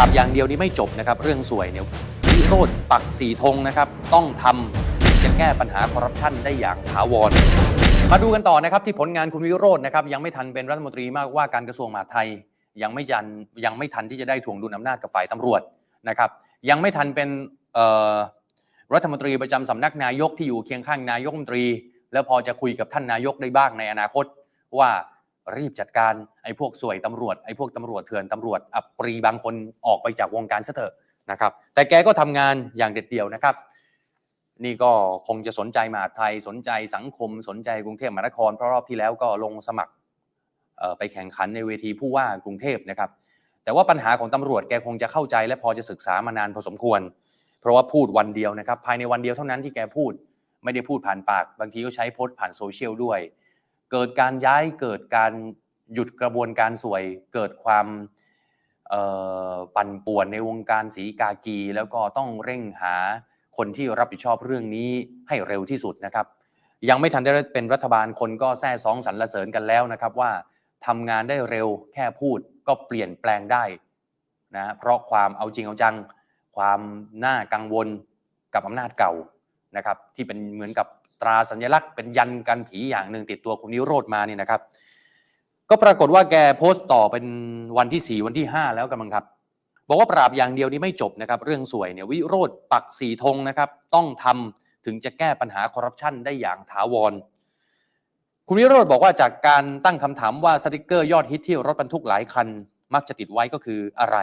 ราบอย่างเดียวนี้ไม่จบนะครับ เรื่องสวยเนี่ยวิโรธปักสีธงนะครับ ต้องทำจะแก้ปัญหาคอร์รัปชันได้อย่างถาวร มาดูกันต่อนะครับที่ผลงานคุณวิโรจน์นะครับยังไม่ทันเป็นรัฐมนตรีมากว่าการกระทรวงมหาดไทย ยังไม่ยันยังไม่ทันที่จะได้ถ่วงดุลอำนาจกับฝ่ายตำรวจนะครับยังไม่ทันเป็นรัฐมนตรีประจำสำนักนายกที่อยู่เคียงข้างนายกรัฐมนตรี แล้วพอจะคุยกับท่านนายกได้บ้างในอนาคต ว่า รีบจัดการไอ้พวกสวยตำรวจไอ้พวกตำรวจเถื่อนตำรวจอัปรีบางคนออกไปจากวงการซะเถอะนะครับแต่แกก็ทำงานอย่างเด็ดเดี่ยวนะครับ นี่ก็คงจะสนใจมหาไทยสนใจสังคมสนใจกรุงเทพมหานครเพราะรอบที่แล้วก็ลงสมัครไปแข่งขันในเวทีผู้ว่ากรุงเทพนะครับแต่ว่าปัญหาของตำรวจแกคงจะเข้าใจและพอจะศึกษามานานพอสมควร เพราะว่าพูดวันเดียวนะครับ ภายในวันเดียวเท่านั้นที่แกพูด ไม่ได้พูดผ่านปาก บางทีก็ใช้โพสต์ผ่านโซเชียลด้วย เกิดการย้ายเกิดการหยุดกระบวนการสวย เกิดความปั่นป่วนในวงการสีกากี แล้วก็ต้องเร่งหาคนที่รับผิดชอบเรื่องนี้ให้เร็วที่สุดนะครับ ยังไม่ทันได้เป็นรัฐบาลคนก็แซ่ซองสรรเสริญกันแล้วนะครับว่าทำงานได้เร็วแค่พูดก็เปลี่ยนแปลงได้นะเพราะความเอาจริงเอาจัง ความน่ากังวลกับอำนาจเก่านะครับที่เป็นเหมือนกับ ตราสัญลักษณ์เป็นยันกันผีอย่างหนึ่งติดตัวคุณนิโรธมานี่นะครับ ก็ปรากฏว่าแกโพสต์ต่อเป็นวันที่ 4 วันที่ 5 แล้วกันมั้งครับ บอกว่าปราบอย่างเดียวนี้ไม่จบนะครับ เรื่องสวยเนี่ยวิโรธปักสีธงนะครับ ต้องทำถึงจะแก้ปัญหาคอร์รัปชันได้อย่างถาวร คุณวิโรธบอกว่าจากการตั้งคำถามว่าสติกเกอร์ยอดฮิตที่รถบรรทุกหลายคัน มักจะติดไว้ก็คืออะไร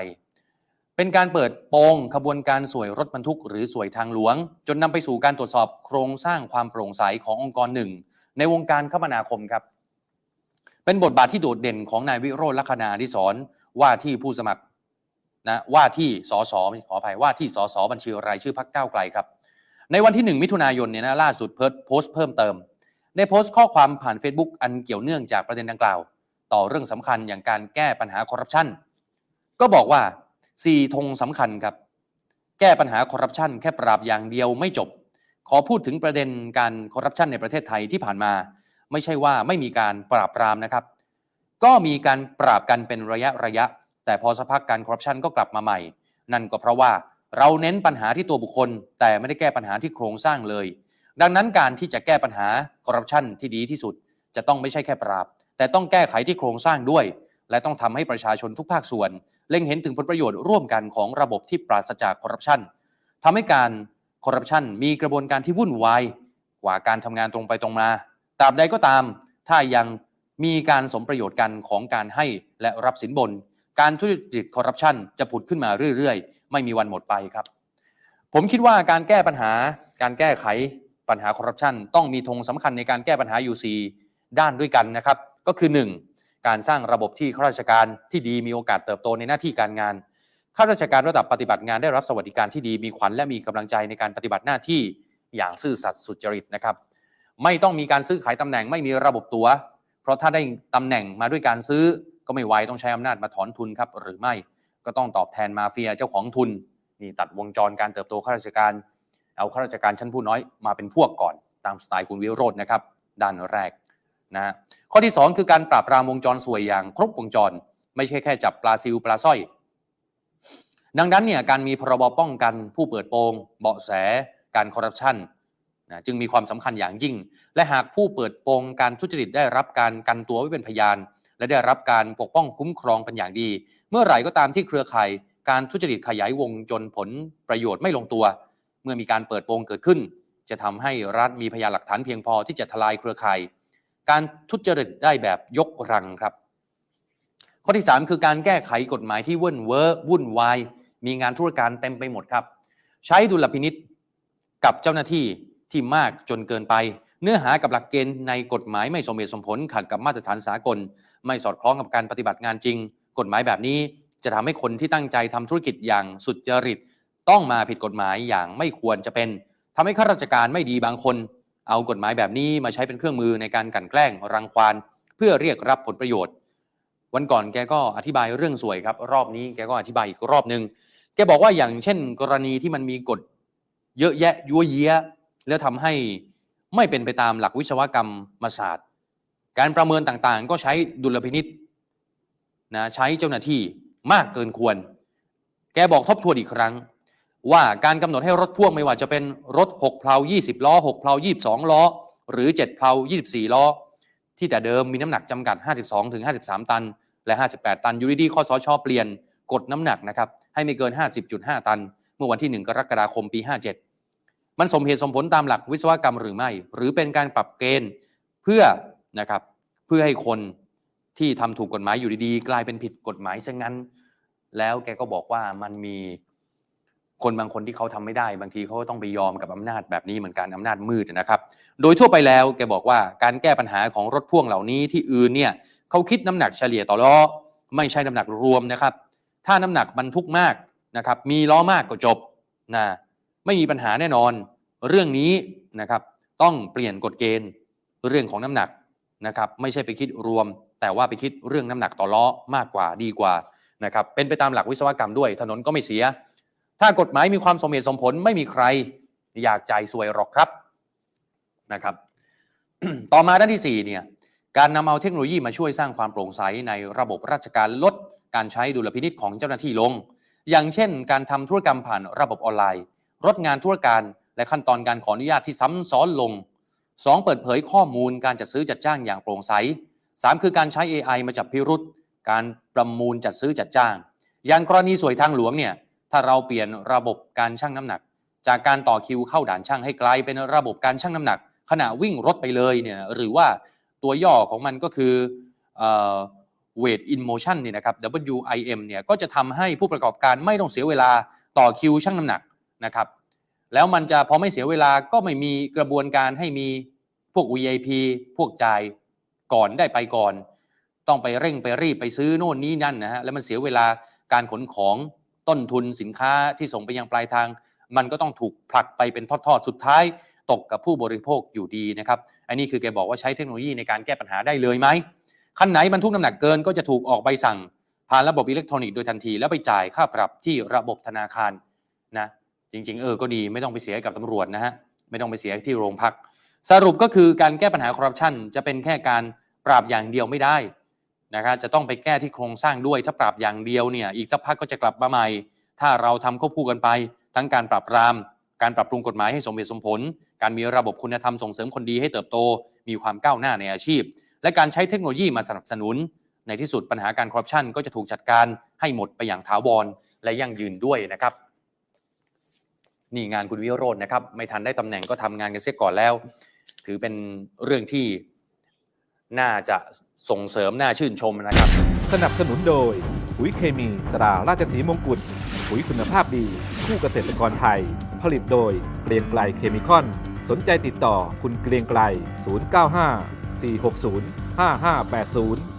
เป็นการเปิดโปงขบวนการสวยรถบรรทุก หรือสวยทางหลวง จนนำไปสู่การตรวจสอบโครงสร้างความโปร่งใสขององค์กรหนึ่ง ในวงการคมนาคมครับ เป็นบทบาทที่โดดเด่นของนายวิโรจน์ลักษณาธิสรว่าที่ผู้สมัครนะว่าที่สสขออภัยว่าที่สสบัญชีรายชื่อพรรคก้าวไกลครับ ในวันที่ 1 มิถุนายนเนี่ยนะล่าสุดเพิร์ดโพสต์เพิ่มเติมได้โพสต์ข้อความผ่าน Facebook อันเกี่ยวเนื่องจากประเด็นดังกล่าว ต่อเรื่องสำคัญอย่างการแก้ปัญหาคอร์รัปชันก็บอกว่า 4ธงสำคัญครับ แก้ปัญหาคอร์รัปชันแค่ปราบอย่างเดียวไม่จบ ขอพูดถึงประเด็นการคอร์รัปชันในประเทศไทยที่ผ่านมา ไม่ใช่ว่าไม่มีการปราบปรามนะครับ ก็มีการปราบกันเป็นระยะระยะ แต่พอสักพักการคอร์รัปชันก็กลับมาใหม่ นั่นก็เพราะว่าเราเน้นปัญหาที่ตัวบุคคล แต่ไม่ได้แก้ปัญหาที่โครงสร้างเลย ดังนั้นการที่จะแก้ปัญหาคอร์รัปชันที่ดีที่สุด จะต้องไม่ใช่แค่ปราบ แต่ต้องแก้ไขที่โครงสร้างด้วย และต้องทำให้ประชาชนทุกภาคส่วน เล็งเห็นถึงผลประโยชน์ร่วมกันของระบบที่ปราศจากคอร์รัปชันทำให้การคอร์รัปชันมีกระบวนการที่วุ่นวายกว่าการทำงานตรงไปตรงมาตราบใดก็ตาม ถ้ายังมีการสมประโยชน์กันของการให้และรับสินบน การทุจริตคอร์รัปชันจะผุดขึ้นมาเรื่อยๆ ไม่มีวันหมดไปครับ ผมคิดว่าการแก้ปัญหา การแก้ไขปัญหาคอร์รัปชันต้องมีธงสำคัญในการแก้ปัญหาอยู่4ด้านด้วยกันนะครับ ก็คือ 1. การสร้างระบบที่ข้าราชการที่ดีมีโอกาสเติบโตในหน้าที่การงานข้าราชการระดับปฏิบัติงานได้รับสวัสดิการที่ดีมีขวัญและมีกำลังใจในการปฏิบัติหน้าที่อย่างซื่อสัตย์สุจริตนะครับ ไม่ต้องมีการซื้อขายตำแหน่งไม่มีระบบตัว เพราะถ้าได้ตำแหน่งมาด้วยการซื้อก็ไม่ไหวต้องใช้อำนาจมาถอนทุนครับหรือไม่ก็ต้องตอบแทนมาเฟียเจ้าของทุนนี่ตัดวงจรการเติบโตข้าราชการ เอาข้าราชการชั้นผู้น้อยมาเป็นพวกก่อน ตามสไตล์คุณวิโรจน์นะครับด้านแรก นะฮะข้อที่ 2 คือการปราบปรามวงจรสวยอย่างครบวงจร ไม่ใช่แค่จับปลาซิวปลาสร้อย ดังนั้นเนี่ยการมีพรบป้องกันผู้เปิดโปงเบาะแส การคอร์รัปชันนะจึงมีความสำคัญอย่างยิ่ง และหากผู้เปิดโปงการทุจริตได้รับการกันตัวไว้เป็นพยาน และได้รับการปกป้องคุ้มครองเป็นอย่างดี เมื่อไหร่ก็ตามที่เครือข่ายการทุจริตขยายวงจนผลประโยชน์ไม่ลงตัว เมื่อมีการเปิดโปงเกิดขึ้น จะทำให้รัฐมีพยานหลักฐานเพียงพอที่จะทลายเครือข่าย การทุจริตได้แบบยกรังครับ ข้อที่ 3 คือการแก้ไขกฎหมายที่วุ่นเวอร์วุ่นวายมีงานธุรการเต็มไปหมดครับ ใช้ดุลพินิษกับเจ้าหน้าที่ที่มากจนเกินไป เนื้อหากับหลักเกณฑ์ในกฎหมายไม่สมเหตุสมผลขัดกับมาตรฐานสากล ไม่สอดคล้องกับการปฏิบัติงานจริง กฎหมายแบบนี้จะทำให้คนที่ตั้งใจทำธุรกิจอย่างสุจริต ต้องมาผิดกฎหมายอย่างไม่ควรจะเป็นทำให้ข้าราชการไม่ดีบางคน เอากฎหมายแบบนี้มาใช้เป็นเครื่องมือในการกลั่นแกล้งรังควานเพื่อเรียกรับผลประโยชน์ วันก่อนแกก็อธิบายเรื่องสวยครับ รอบนี้แกก็อธิบายอีกรอบหนึ่งแกบอกว่าอย่างเช่น กรณีที่มันมีกฎเยอะแยะยั่วเยี้ยแล้วทำให้ไม่เป็นไปตามหลักวิศวกรรมศาสตร์ การประเมินต่างๆ ก็ใช้ดุลพินิษนะใช้เจ้าหน้าที่มากเกินควร แกบอกทบทวนอีกครั้ง ว่าการกำหนดให้รถพ่วงไม่ว่าจะเป็นรถ6เพลา20 ล้อ6เพลา22 ล้อ หรือ7เพลา24 ล้อ ที่แต่เดิมมีน้ำหนักจำกัด 52ถึง53 ตัน และ 58 ตันอยู่ดีๆคอสชเปลี่ยนกฎน้ำหนักนะครับให้ไม่เกิน 50.5 ตัน เมื่อวันที่ 1 กรกฎาคมปี 57 มันสมเหตุสมผลตามหลักวิศวกรรมหรือไม่ หรือเป็นการปรับเกณฑ์เพื่อนะครับเพื่อให้คนที่ทำถูกกฎหมายอยู่ดีๆ กลายเป็นผิดกฎหมายซะงั้น แล้วแกก็บอกว่ามันมี คนบางคนที่เขาทำไม่ได้ บางทีเขาก็ต้องไปยอมกับอำนาจแบบนี้เหมือนกันอำนาจมืดนะครับ โดยทั่วไปแล้วแกบอกว่าการแก้ปัญหาของรถพ่วงเหล่านี้ที่อื่นเนี่ยเขาคิดน้ำหนักเฉลี่ยต่อล้อ ไม่ใช่น้ำหนักรวมนะครับ ถ้าน้ำหนักบรรทุกมากนะครับมีล้อมากก็จบนะไม่มีปัญหาแน่นอน เรื่องนี้นะครับต้องเปลี่ยนกฎเกณฑ์เรื่องของน้ำหนักนะครับไม่ใช่ไปคิดรวม แต่ว่าไปคิดเรื่องน้ำหนักต่อล้อมากกว่าดีกว่านะครับเป็นไปตามหลักวิศวกรรมด้วย ถนนก็ไม่เสีย ถ้ากฎหมายมีความสมเหตุสมผลไม่มีใครอยากจ่ายสวยหรอกครับนะครับ ต่อมาด้านที่4เนี่ยการนำเอาเทคโนโลยีมาช่วยสร้างความโปร่งใสในระบบราชการลดการใช้ดุลพินิษของเจ้าหน้าที่ลง อย่างเช่น การทำธุรกรรมผ่านระบบออนไลน์ลดงานธุรการและขั้นตอนการขออนุญาตที่ซ้ำซ้อนลง 2. เปิดเผยข้อมูลการจัดซื้อจัดจ้างอย่างโปร่งใส 3. คือการใช้ AI มาจับพิรุษการประมูลจัดซื้อจัดจ้าง อย่างกรณีสวยทางหลวงเนี่ย ถ้าเราเปลี่ยนระบบการชั่งน้ำหนัก จากการต่อคิวเข้าด่านช่างให้กลายเป็นระบบการชั่งน้ำหนัก ขณะวิ่งรถไปเลยเนี่ยหรือว่าตัวย่อของมันก็คือเอ่อ weight in motion เนี่ยนะครับ WIM เนี่ยก็จะทำให้ผู้ประกอบการไม่ต้องเสียเวลาต่อคิวชั่งน้ำหนักนะครับแล้วมันจะพอไม่เสียเวลาก็ไม่มีกระบวนการให้มีพวก VIP พวกจ่ายก่อนได้ไปก่อน ต้องไปเร่งไปรีบไปซื้อโน่นนี้นั่นนะฮะแล้วมันเสียเวลาการขนของ ต้นทุนสินค้าที่ส่งไปยังปลายทาง มันก็ต้องถูกผลักไปเป็นทอดๆ สุดท้าย ตกกับผู้บริโภคอยู่ดีนะครับอันนี้คือแกบอกว่าใช้เทคโนโลยีในการแก้ปัญหาได้เลยไหมคันไหนบรรทุกน้ำหนักเกินก็จะถูกออกใบสั่งผ่านระบบอิเล็กทรอนิกส์โดยทันที แล้วไปจ่ายค่าปรับที่ระบบธนาคารนะจริง ๆ เออก็ดีไม่ต้องไปเสียกับตำรวจนะฮะไม่ต้องไปเสียที่โรงพัก สรุปก็คือการแก้ปัญหาคอร์รัปชันจะเป็นแค่การปราบอย่างเดียวไม่ได้ นะครับจะต้องไปแก้ที่โครงสร้างด้วยถ้าปราบอย่างเดียวเนี่ยอีกสักพักก็จะกลับมาใหม่ ถ้าเราทำควบคู่กันไป ทั้งการปราบปราม การปรับปรุงกฎหมายให้สมเหตุสมผล การมีระบบคุณธรรมส่งเสริมคนดีให้เติบโต มีความก้าวหน้าในอาชีพ และการใช้เทคโนโลยีมาสนับสนุน ในที่สุดปัญหาการคอร์รัปชันก็จะถูกจัดการให้หมดไปอย่างถาวรและยั่งยืนด้วยนะครับนี่งานคุณวิโรจน์นะครับไม่ทันได้ตำแหน่งก็ทำงานกันเสียก่อนแล้ว ถือเป็นเรื่องที่น่าจะ ส่งเสริมน่าชื่นชมนะครับ สนับสนุนโดยปุ๋ยเคมีตราราชสีมงกุฎปุ๋ยคุณภาพดี คู่เกษตรกรไทย ผลิตโดยเกรียงไกลเคมีคอน สนใจติดต่อคุณเกรียงไกล 095 460 5580